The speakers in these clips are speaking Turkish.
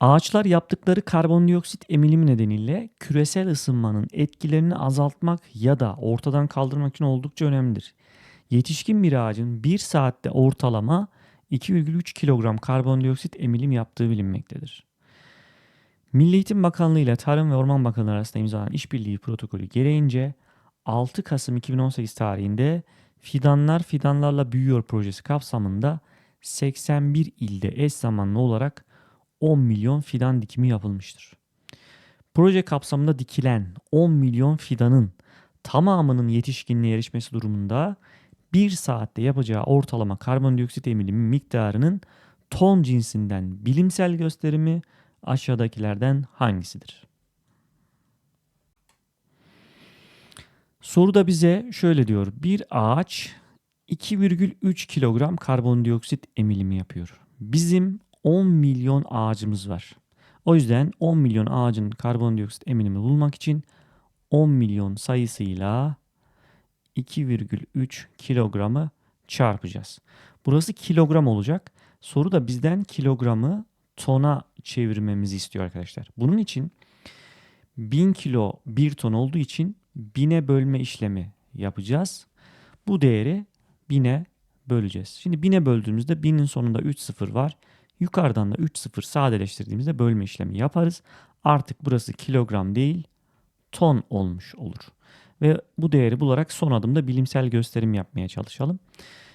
Ağaçlar yaptıkları karbondioksit emilimi nedeniyle küresel ısınmanın etkilerini azaltmak ya da ortadan kaldırmak için oldukça önemlidir. Yetişkin bir ağacın 1 saatte ortalama 2,3 kilogram karbondioksit emilim yaptığı bilinmektedir. Milli Eğitim Bakanlığı ile Tarım ve Orman Bakanlığı arasında imzalanan işbirliği protokolü gereğince 6 Kasım 2018 tarihinde Fidanlar Fidanlarla Büyüyor projesi kapsamında 81 ilde eş zamanlı olarak 10 milyon fidan dikimi yapılmıştır. Proje kapsamında dikilen 10 milyon fidanın tamamının yetişkinliğe erişmesi durumunda 1 saatte yapacağı ortalama karbondioksit emilimi miktarının ton cinsinden bilimsel gösterimi aşağıdakilerden hangisidir? Soruda bize şöyle diyor. Bir ağaç 2,3 kilogram karbondioksit emilimi yapıyor. Bizim 10 milyon ağacımız var. O yüzden 10 milyon ağacın karbondioksit eminimi bulmak için 10 milyon sayısıyla 2,3 kilogramı çarpacağız. Burası kilogram olacak. Soru da bizden kilogramı tona çevirmemizi istiyor arkadaşlar. Bunun için 1000 kilo 1 ton olduğu için 1000'e bölme işlemi yapacağız. Bu değeri 1000'e böleceğiz. Şimdi 1000'e böldüğümüzde 1000'in sonunda 3 sıfır var. Yukarıdan da 3 sıfır sadeleştirdiğimizde bölme işlemi yaparız. Artık burası kilogram değil ton olmuş olur. Ve bu değeri bularak son adımda bilimsel gösterim yapmaya çalışalım.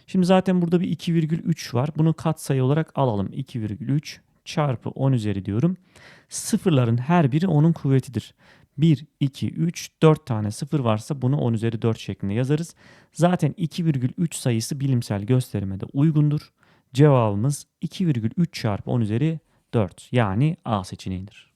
Şimdi zaten burada bir 2,3 var. Bunu katsayı olarak alalım. 2,3 çarpı 10 üzeri diyorum. Sıfırların her biri onun kuvvetidir. 1, 2, 3, 4 tane sıfır varsa bunu 10 üzeri 4 şeklinde yazarız. Zaten 2,3 sayısı bilimsel gösterime de uygundur. Cevabımız 2,3 çarpı 10 üzeri 4 yani A seçeneğidir.